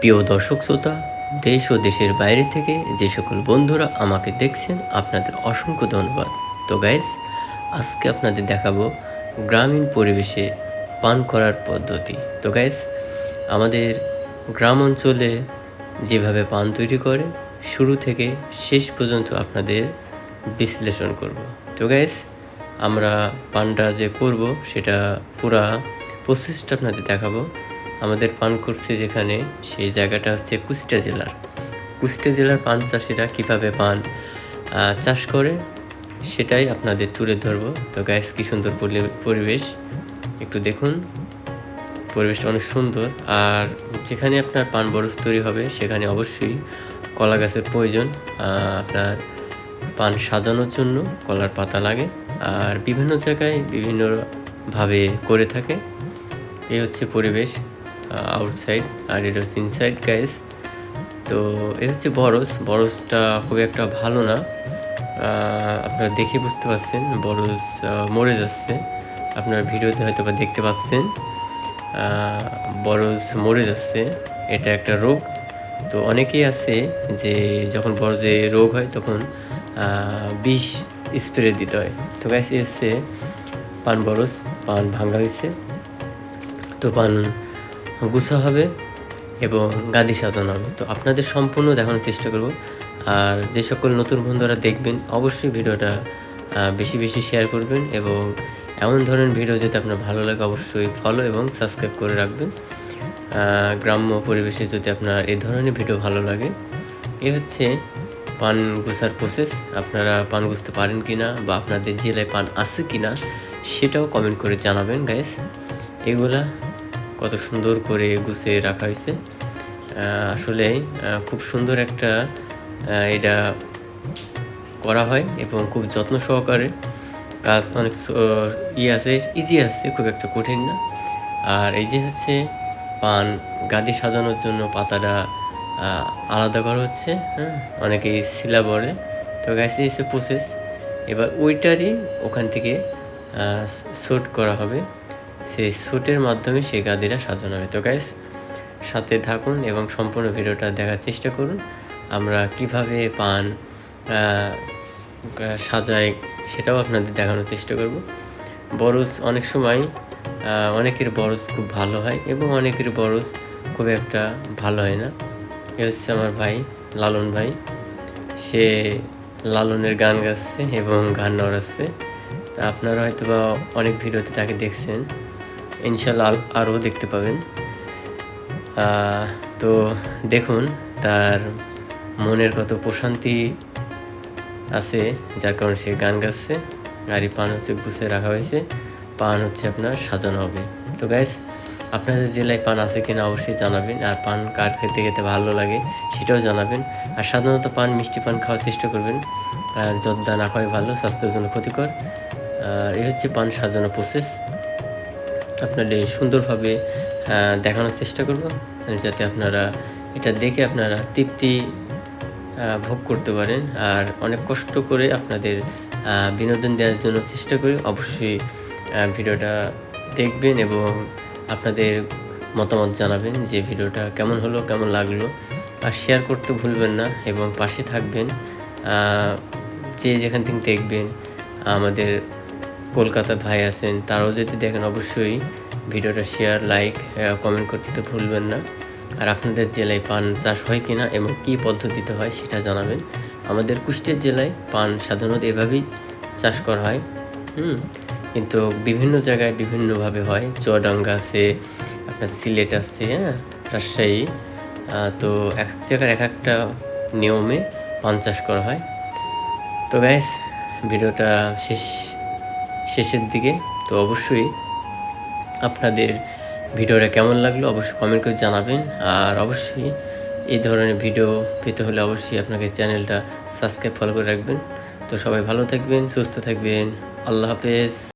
প্রিয় দর্শক শ্রোতা, দেশ ও দেশের বাইরে থেকে যে সকল বন্ধুরা আমাকে দেখছেন, আপনাদের অসংখ্য ধন্যবাদ। তো গাইজ আজকে আপনাদের দেখাবো গ্রামীণ পরিবেশে পান করার পদ্ধতি। তো গাইজ আমাদের গ্রাম অঞ্চলে যেভাবে পান তৈরি করে, শুরু থেকে শেষ পর্যন্ত আপনাদের বিশ্লেষণ করব। তো গাইজ আমরা পানটা যে করব, সেটা পুরা প্রসেসটা আপনাদের দেখাবো। আমাদের পান করছে যেখানে, সেই জায়গাটা হচ্ছে কুষ্টিয়া জেলার। কুষ্টিয়া জেলার পান চাষিরা কীভাবে পান চাষ করে, সেটাই আপনাদের তুলে ধরবো। তো গ্যাস কি সুন্দর পরি- পরিবেশ। একটু দেখুন, পরিবেশটা অনেক সুন্দর। আর যেখানে আপনার পান বরজ তৈরি হবে, সেখানে অবশ্যই কলা গাছের প্রয়োজন। আপনার পান সাজানোর জন্য কলার পাতা লাগে। আর বিভিন্ন জায়গায় বিভিন্নভাবে করে থাকে। এই হচ্ছে পরিবেশ। আউটসাইড আর এটা হচ্ছে ইনসাইড গাইস তো এ হচ্ছে বরস বরসটা খুব একটা ভালো না। আপনারা দেখে বুঝতে পারছেন বরস মরে যাচ্ছে। আপনার ভিডিওতে হয়তো বা দেখতে পাচ্ছেন বরজ মরে যাচ্ছে। এটা একটা রোগ। তো অনেকেই আছে যে যখন বরজে রোগ হয় তখন বিষ স্প্রে দিতে হয়। তো গাইস এসে পান বরজ, পান ভাঙ্গা হয়েছে। তো পান গুছা হবে এবং গাদি সাজানো হবে। তো আপনাদের সম্পূর্ণ দেখানোর চেষ্টা করব। আর যে সকল নতুন বন্ধুরা দেখবেন, অবশ্যই ভিডিওটা বেশি বেশি শেয়ার করবেন এবং এমন ধরনের ভিডিও যদি আপনার ভালো লাগে, অবশ্যই ফলো এবং সাবস্ক্রাইব করে রাখবেন। গ্রাম্য পরিবেশে যদি আপনার এই ধরনের ভিডিও ভালো লাগে, এ হচ্ছে পান গুছার প্রসেস আপনারা পান গুছতে পারেন কি না বা আপনাদের জেলায় পান আছে কি না সেটাও কমেন্ট করে জানাবেন গাইস এগুলা কত সুন্দর করে গুছিয়ে রাখা হয়েছে। আসলে খুব সুন্দর একটা এটা করা হয় এবং খুব যত্ন সহকারে কাজ অনেক ই আছে ইজি আছে, খুব একটা কঠিন না। আর এই যে হচ্ছে পান, গাদি সাজানোর জন্য পাতাটা আলাদা করা হচ্ছে হ্যাঁ অনেকেই শিলা বলে। তো এই হচ্ছে প্রসেস এবার ওইটারই ওখান থেকে শ্যুট করা হবে। সেই শ্যুটের মাধ্যমে সেই গাদিটা সাজানো হবে তো গ্যাস সাথে থাকুন এবং সম্পূর্ণ ভিডিওটা দেখার চেষ্টা করুন। আমরা কীভাবে পান সাজাই সেটাও আপনাদের দেখানোর চেষ্টা করব। বরজ অনেক সময় অনেকের বরজ খুব ভালো হয় এবং অনেকের বরজ খুব একটা ভালো হয় না। এ হচ্ছে আমার ভাই লালন ভাই। সে লালনের গান গাচ্ছে এবং গান নড়াচ্ছে। তা আপনারা হয়তো বা অনেক ভিডিওতে তাকে দেখছেন। ইনশাল্লাহ আরও দেখতে পাবেন। তো দেখুন, তার মনের কত প্রশান্তি আছে, যার কারণে সে গান গাচ্ছে, আর এই পান হচ্ছে গুছিয়ে রাখা হয়েছে। পান হচ্ছে আপনার সাজানো হবে। তো গাইস আপনাদের জেলায় পান আছে কিনা অবশ্যই জানাবেন, আর পান কার খেতে খেতে ভালো লাগে সেটাও জানাবেন। আর সাধারণত পান, মিষ্টি পান খাওয়ার চেষ্টা করবেন। আর যদ্দা না খাওয়াই ভালো, স্বাস্থ্যের জন্য ক্ষতিকর। আর এই হচ্ছে পান সাজানো প্রসেস আপনাদের সুন্দরভাবে দেখানোর চেষ্টা করব। যাতে আপনারা এটা দেখে আপনারা তৃপ্তি ভোগ করতে পারেন। আর অনেক কষ্ট করে আপনাদের বিনোদন দেওয়ার জন্য চেষ্টা করি। অবশ্যই ভিডিওটা দেখবেন এবং আপনাদের মতামত জানাবেন যে ভিডিওটা কেমন হলো, কেমন লাগল। আর শেয়ার করতে ভুলবেন না এবং পাশে থাকবেন। যে যেখান থেকে দেখবেন, আমাদের কলকাতা ভাই আছেন, তারাও যদি দেখেন অবশ্যই ভিডিওটা শেয়ার লাইক কমেন্ট করতে তো ভুলবেন না। আর আপনাদের জেলায় পান চাষ হয় কি না এবং কী পদ্ধতিতে হয় সেটা জানাবেন। আমাদের কুষ্টিয়া জেলায় পান সাধারণত এভাবেই চাষ করা হয়। হুম, কিন্তু বিভিন্ন জায়গায় বিভিন্নভাবে হয়। চুয়াডাঙ্গা আছে, আপনার সিলেট আছে হ্যাঁ রাজশাহী। তো এক এক জায়গার এক একটা নিয়মে পান চাষ করা হয়। তো গ্যাস ভিডিওটা শেষ শেষের দিকে। তো অবশ্যই আপনাদের ভিডিওটা কেমন লাগল অবশ্যই কমেন্ট করে জানাবেন। আর অবশ্যই এই ধরনের ভিডিও পেতে হলে অবশ্যই আপনাকে চ্যানেলটা সাবস্ক্রাইব ফলো করে রাখবেন। তো সবাই ভালো থাকবেন, সুস্থ থাকবেন। আল্লাহ হাফেজ।